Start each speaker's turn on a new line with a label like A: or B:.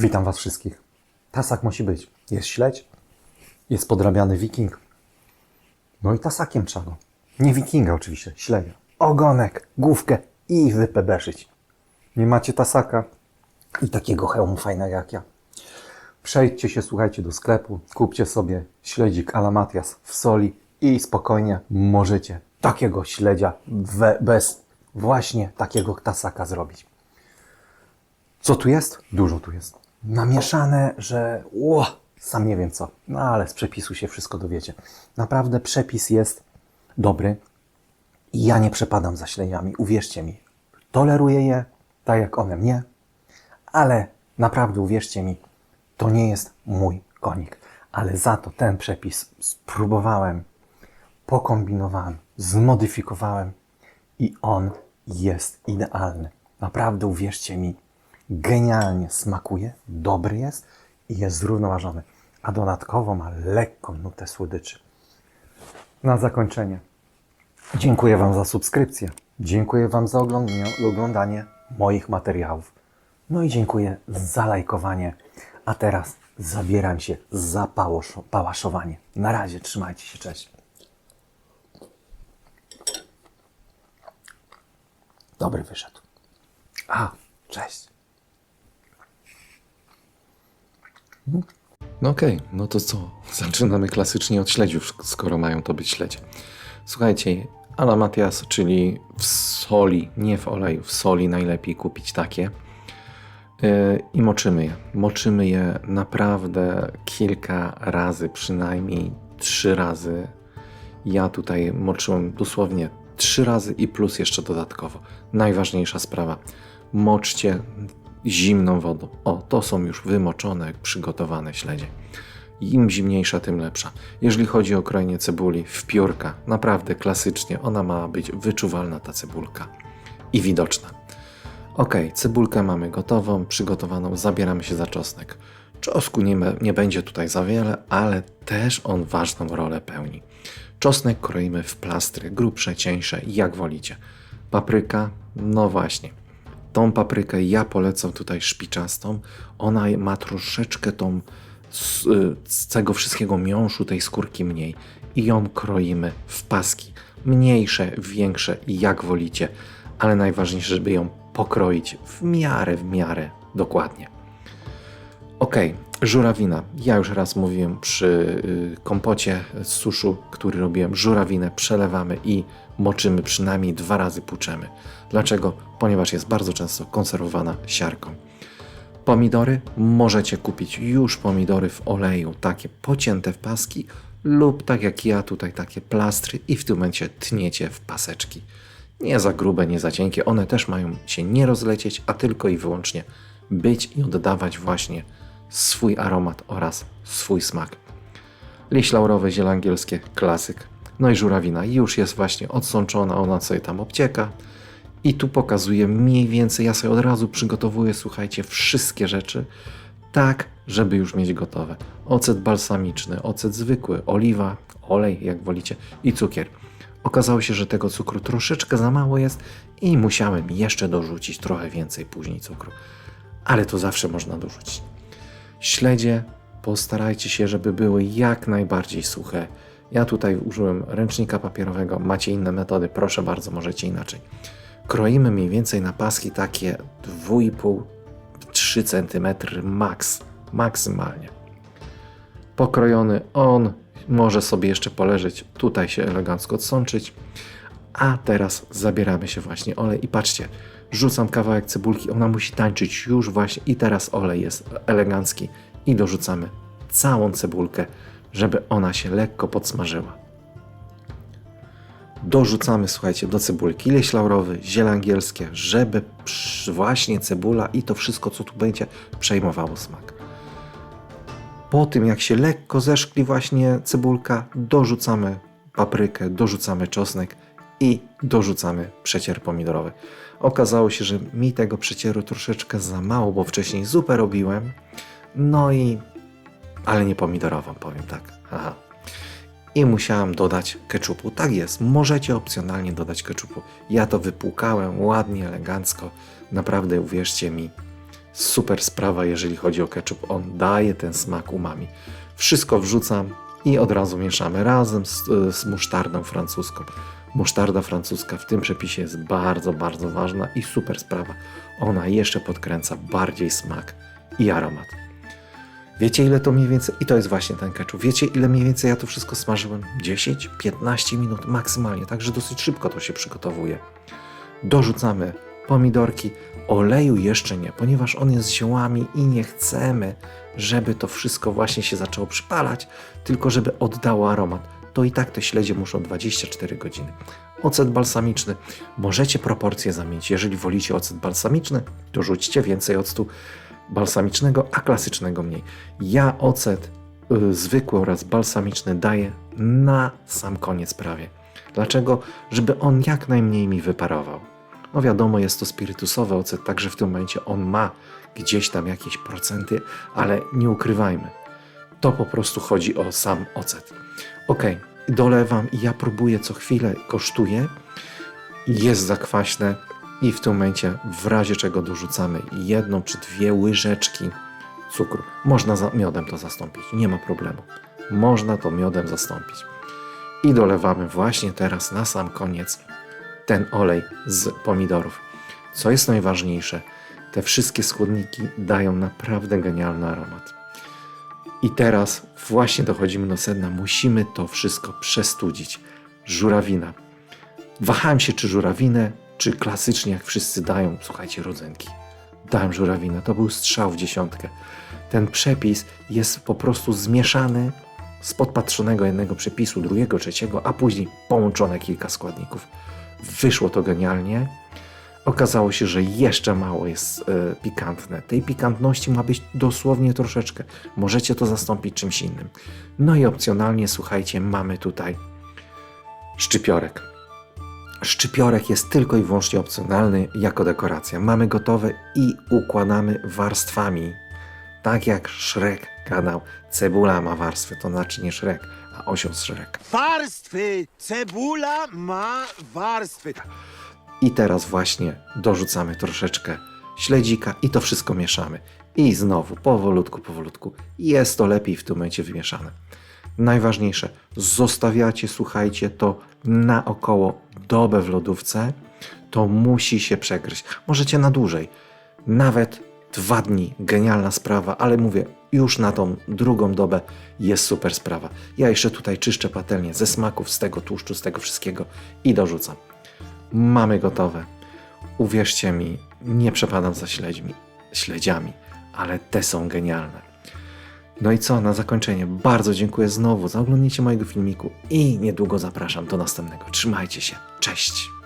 A: Witam Was wszystkich. Tasak musi być. Jest śledź, jest podrabiany wiking. No i tasakiem trzeba go. Nie wikinga oczywiście, śledzia. Ogonek, główkę i wypebeszyć. Nie macie tasaka i takiego hełmu fajnego jak ja. Przejdźcie się, słuchajcie, do sklepu, kupcie sobie śledzik Alamatias w soli i spokojnie możecie takiego śledzia we, bez właśnie takiego tasaka zrobić. Co tu jest? Dużo tu jest. Namieszane, że ło, sam nie wiem co. No ale z przepisu się wszystko dowiecie. Naprawdę przepis jest dobry i ja nie przepadam za śledziami, uwierzcie mi. Toleruję je, tak jak one mnie, ale naprawdę uwierzcie mi, to nie jest mój konik. Ale za to ten przepis spróbowałem, pokombinowałem, zmodyfikowałem i on jest idealny. Naprawdę uwierzcie mi, genialnie smakuje, dobry jest i jest zrównoważony. A dodatkowo ma lekką nutę słodyczy. Na zakończenie. Dziękuję Wam za subskrypcję. Dziękuję Wam za oglądanie, moich materiałów. No i dziękuję za lajkowanie. A teraz zabieram się za pałaszowanie. Na razie, trzymajcie się, cześć. Dobry wyszedł. A, cześć.
B: No okej, no to co? Zaczynamy klasycznie od śledziów, skoro mają to być śledzie. Słuchajcie, Ala Matias, czyli w soli, nie w oleju, w soli najlepiej kupić takie. Yy, I moczymy je. Moczymy je naprawdę kilka razy, przynajmniej trzy razy. Ja tutaj moczyłem dosłownie trzy razy i plus jeszcze dodatkowo. Najważniejsza sprawa. Moczcie zimną wodą. O, to są już wymoczone, przygotowane śledzie. Im zimniejsza, tym lepsza. Jeżeli chodzi o krojenie cebuli w piórka, naprawdę klasycznie, ona ma być wyczuwalna ta cebulka i widoczna. Ok, cebulkę mamy gotową, przygotowaną, zabieramy się za czosnek. Czosnku nie, nie będzie tutaj za wiele, ale też on ważną rolę pełni. Czosnek kroimy w plastry, grubsze, cieńsze, jak wolicie. Papryka, no właśnie. Tą paprykę ja polecam tutaj szpiczastą. Ona ma troszeczkę tą z, y, z tego wszystkiego miąższu, tej skórki mniej. I ją kroimy w paski. Mniejsze, większe, jak wolicie. Ale najważniejsze, żeby ją pokroić w miarę, w miarę dokładnie. Ok, żurawina. Ja już raz mówiłem przy y, kompocie z suszu, który robiłem. Żurawinę przelewamy i moczymy przynajmniej dwa razy płuczemy. Dlaczego? Ponieważ jest bardzo często konserwowana siarką. Pomidory możecie kupić już pomidory w oleju, takie pocięte w paski, lub tak jak ja tutaj takie plastry i w tym momencie tniecie w paseczki. Nie za grube, nie za cienkie, one też mają się nie rozlecieć, a tylko i wyłącznie być i oddawać właśnie swój aromat oraz swój smak. Liść laurowy, ziele angielskie, klasyk. No i żurawina już jest właśnie odsączona, ona sobie tam obcieka. I tu pokazuję mniej więcej, ja sobie od razu przygotowuję, słuchajcie, wszystkie rzeczy tak, żeby już mieć gotowe. Ocet balsamiczny, ocet zwykły, oliwa, olej, jak wolicie, i cukier. Okazało się, że tego cukru troszeczkę za mało jest i musiałem jeszcze dorzucić trochę więcej później cukru. Ale to zawsze można dorzucić. Śledzie postarajcie się, żeby były jak najbardziej suche. Ja tutaj użyłem ręcznika papierowego, macie inne metody, proszę bardzo, możecie inaczej. Kroimy mniej więcej na paski takie 2,5-3 cm max, maksymalnie. Pokrojony on może sobie jeszcze poleżeć, tutaj się elegancko odsączyć. A teraz zabieramy się właśnie olej i patrzcie, rzucam kawałek cebulki, ona musi tańczyć już właśnie i teraz olej jest elegancki i dorzucamy całą cebulkę, żeby ona się lekko podsmażyła. Dorzucamy, słuchajcie, do cebulki liść laurowy, ziele angielskie, żeby właśnie cebula i to wszystko, co tu będzie, przejmowało smak. Po tym, jak się lekko zeszkli właśnie cebulka, dorzucamy paprykę, dorzucamy czosnek i dorzucamy przecier pomidorowy. Okazało się, że mi tego przecieru troszeczkę za mało, bo wcześniej zupę robiłem. No i... ale nie pomidorową, powiem tak. Aha. I musiałem dodać keczupu. Tak jest, możecie opcjonalnie dodać keczupu. Ja to wypłukałem ładnie, elegancko. Naprawdę uwierzcie mi, Super sprawa, jeżeli chodzi o ketchup. On daje ten smak umami. Wszystko wrzucam i od razu mieszamy razem z, z musztardą francuską. Musztarda francuska w tym przepisie jest bardzo, bardzo ważna i super sprawa. Ona jeszcze podkręca bardziej smak i aromat. Wiecie ile to mniej więcej, i to jest właśnie ten ketchup, wiecie ile mniej więcej ja to wszystko smażyłem? 10-15 minut maksymalnie, także dosyć szybko to się przygotowuje. Dorzucamy pomidorki, oleju jeszcze nie, ponieważ on jest ziołami i nie chcemy, żeby to wszystko właśnie się zaczęło przypalać, tylko żeby oddało aromat. To i tak te śledzie muszą 24 godziny. Ocet balsamiczny. Możecie proporcje zamienić. Jeżeli wolicie ocet balsamiczny, to rzućcie więcej octu balsamicznego, a klasycznego mniej. Ja ocet y, zwykły oraz balsamiczny daję na sam koniec prawie. Dlaczego? Żeby on jak najmniej mi wyparował. No wiadomo, jest to spirytusowy ocet, także w tym momencie on ma gdzieś tam jakieś procenty, ale nie ukrywajmy. To po prostu chodzi o sam ocet. Ok, dolewam i ja próbuję co chwilę, kosztuję. Jest zakwaśne i w tym momencie w razie czego dorzucamy jedną czy dwie łyżeczki cukru. Można za miodem to zastąpić, nie ma problemu. Można to miodem zastąpić. I dolewamy właśnie teraz na sam koniec ten olej z pomidorów. Co jest najważniejsze, te wszystkie składniki dają naprawdę genialny aromat. I teraz właśnie dochodzimy do sedna. Musimy to wszystko przestudzić. Żurawina. Wahałem się, czy żurawinę, czy klasycznie, jak wszyscy dają, słuchajcie, rodzynki. Dałem żurawinę. To był strzał w dziesiątkę. Ten przepis jest po prostu zmieszany z podpatrzonego jednego przepisu, drugiego, trzeciego, a później połączone kilka składników. Wyszło to genialnie. Okazało się, że jeszcze mało jest e, pikantne. Tej pikantności ma być dosłownie troszeczkę. Możecie to zastąpić czymś innym. No i opcjonalnie, słuchajcie, mamy tutaj szczypiorek. Szczypiorek jest tylko i wyłącznie opcjonalny jako dekoracja. Mamy gotowe i układamy warstwami. Tak jak Shrek gadał, cebula ma warstwy, to znaczy nie Shrek, a osioł z Shrek.
C: Warstwy! Cebula ma warstwy.
B: I teraz właśnie dorzucamy troszeczkę śledzika i to wszystko mieszamy. I znowu powolutku, powolutku. Jest to lepiej w tym momencie wymieszane. Najważniejsze, zostawiacie, słuchajcie, to na około dobę w lodówce. To musi się przegryźć. Możecie na dłużej. Nawet dwa dni. Genialna sprawa, ale mówię, już na tą drugą dobę jest super sprawa. Ja jeszcze tutaj czyszczę patelnię ze smaków, z tego tłuszczu, z tego wszystkiego i dorzucam. Mamy gotowe. Uwierzcie mi, nie przepadam za śledźmi, śledziami, ale te są genialne. No i co, na zakończenie bardzo dziękuję znowu za oglądnięcie mojego filmiku i niedługo zapraszam do następnego. Trzymajcie się. Cześć.